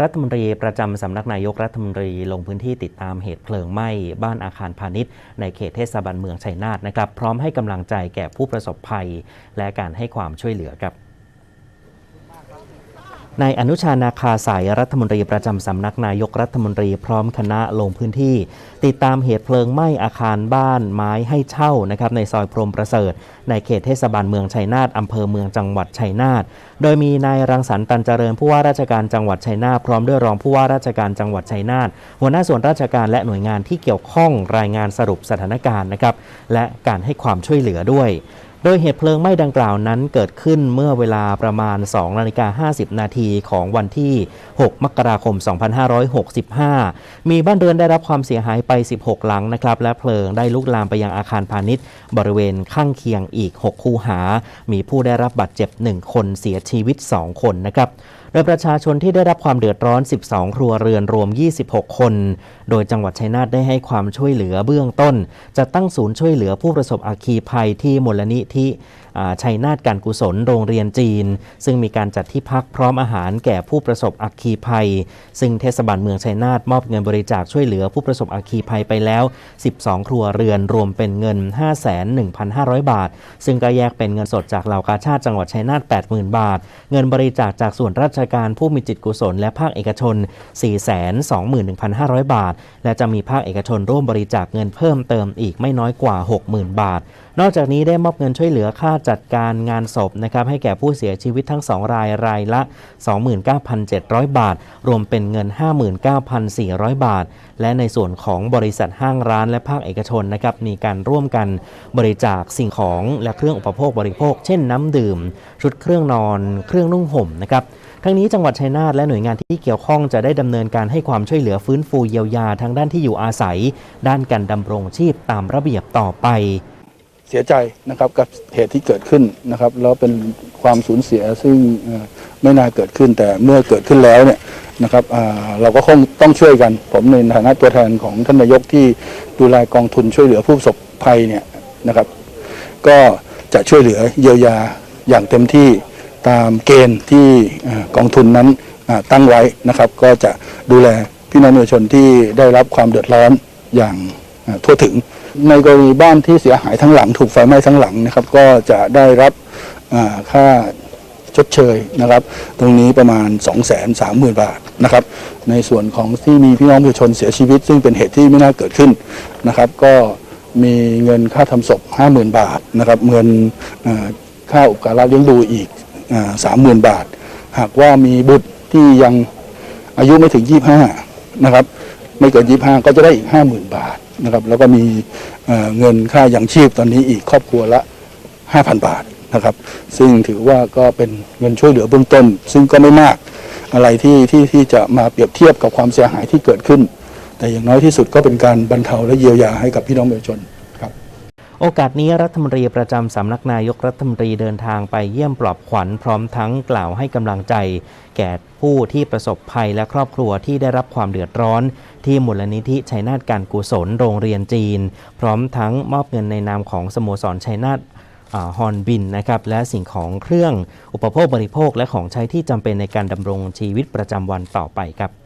รัฐมนตรีประจำสำนักนายกรัฐมนตรีลงพื้นที่ติดตามเหตุเพลิงไหม้บ้านอาคารพาณิชย์ในเขตเทศบาลเมืองชัยนาทนะครับ พร้อมให้กำลังใจแก่ผู้ประสบภัย และการให้ความช่วยเหลือครับ นายอนุชานาคาสายรัฐมนตรีประจำสำนักนายกรัฐมนตรีพร้อมคณะลงพื้นที่ ติดตามเหตุเพลิงไหม้อาคารบ้านไม้ให้เช่านะครับในซอยพรมประเสริฐ ในเขตเทศบาลเมืองชัยนาทอำเภอเมืองจังหวัดชัยนาทโดยมีนายรังสรรค์ตันเจริญผู้ว่าราชการจังหวัดชัยนาทพร้อมด้วยรองผู้ว่าราชการจังหวัดชัยนาทหัวหน้าส่วนราชการและหน่วยงานที่เกี่ยวข้องรายงานสรุปสถานการณ์นะครับและการให้ความช่วยเหลือด้วย โดยเหตุเพลิงไหม้ดังกล่าวนั้นเกิดขึ้นเมื่อเวลาประมาณ2นาฬิกา50 นาทีของวันที่ 6 มกราคม 2565 มีบ้านเรือนได้รับความเสียหายไป 16 หลังนะครับ และเพลิงได้ลุกลามไปยังอาคารพาณิชย์ บริเวณข้างเคียงอีก 6 คูหา มีผู้ได้รับบาดเจ็บ 1 คนเสียชีวิต 2 คนนะครับโดยประชาชนที่ได้รับความเดือดร้อน 12 ครัวเรือนรวม 26 คน โดยจังหวัดชัยนาทได้ให้ความช่วยเหลือเบื้องต้น จะตั้งศูนย์ช่วยเหลือผู้ประสบอัคคีภัยที่มูลนิธิอ่ชัยนาทการกุศลโรงเรียนจีน ซึ่งมีการจัดที่พักพร้อมอาหารแก่ผู้ประสบอัคคีภัย ซึ่งเทศบาลเมืองชัยนาทมอบเงินบริจาคช่วยเหลือผู้ประสบอัคคีภัยไปแล้ว 12 ครัวเรือนรวมเป็นเงิน 51,500 บาท ซึ่งก็แยกเป็นเงินสดจากเหล่ากาชาติจังหวัดชัยนาท80,000 บาท เงินบริจาคจากส่วนราชการผู้มีจิตกุศลและภาคเอกชน 421,500 บาท และจะมีภาคเอกชนร่วมบริจาคเงินเพิ่มเติมอีกไม่น้อยกว่า 60,000 บาท นอกจากนี้ได้มอบเงินช่วยวยเหลือค่าจัดการงานศพนะครับให้แก่ผู้เสียชีวิตทั้ง 2 รายรายละ 29,700 บาท รวมเป็นเงิน 59,400 บาท และในส่วนของบริษัทห้างร้านและภาคเอกชนนะครับมีการร่วมกันบริจาคสิ่งของและเครื่องอุปโภคบริโภค เช่นน้ำดื่ม ชุดเครื่องนอน เครื่องนุ่งห่มนะครับทั้งนี้จังหวัดชัยนาทและหน่วยงานที่เกี่ยวข้องจะได้ดำเนินการให้ความช่วยเหลือฟื้นฟูเยียวยาทางด้านที่อยู่อาศัย ด้านการดำรงชีพตามระเบียบต่อไป เสียใจนะครับกับเหตุที่เกิดขึ้นนะครับ แล้วเป็นความสูญเสียซึ่งไม่น่าเกิดขึ้น แต่เมื่อเกิดขึ้นแล้วเนี่ยนะครับเราก็คงต้องช่วยกัน ผมในฐานะตัวแทนของท่านนายกที่ดูแลกองทุนช่วยเหลือผู้ประสบภัยเนี่ยนะครับ ก็จะช่วยเหลือเยียวยาอย่างเต็มที่ตามเกณฑ์ที่กองทุนนั้นตั้งไว้นะครับ ก็จะดูแลพี่น้องประชาชนที่ได้รับความเดือดร้อนอย่างทั่วถึง ในกรณีบ้านที่เสียหายทั้งหลัง ถูกไฟไหม้ทั้งหลังนะครับ ก็จะได้รับค่าชดเชยนะครับ ตรงนี้ประมาณ 2 3 0 0 0 0 บาทนะครับ ในส่วนของที่มีพี่น้องประชาชนเสียชีวิต ซึ่งเป็นเหตุที่ไม่น่าเกิดขึ้นนะครับ ก็มีเงินค่าทำศพ 50,000 บาทนะครับ เงินค่าอุปการะเลี้ยงดูอีกสามหมื่นบาท หากว่ามีบุตรที่ยังอายุไม่ถึง 25 นะครับ ไม่เกินยี่ห้าก็จะได้อีกห้าหมื่นบาทนะครับแล้วก็มีเเงินค่ายังชีพตอนนี้อีกครอบครัวละห้าพันบาทนะครับ ซึ่งถือว่าก็เป็นเงินช่วยเหลือเบื้องต้น ซึ่งก็ไม่มากอะไรที่ที่ที่จะมาเปรียบเทียบกับความเสียหายที่เกิดขึ้น แต่อย่างน้อยที่สุดก็เป็นการบรรเทาและเยียวยาให้กับพี่น้องประชาชน โอกาสนี้รัฐมนตรีประจำสำนักนายกรัฐมนตรีเดินทางไปเยี่ยมปลอบขวัญพร้อมทั้งกล่าวให้กำลังใจ แก่ผู้ที่ประสบภัยและครอบครัวที่ได้รับความเดือดร้อน ที่มูลนิธิชัยนาทการกุศลโรงเรียนจีน พร้อมทั้งมอบเงินในนามของสโมสรชัยนาทฮอนบินนะครับและสิ่งของเครื่องอุปโภคบริโภคและของใช้ที่จำเป็นในการดำรงชีวิตประจำวันต่อไปครับ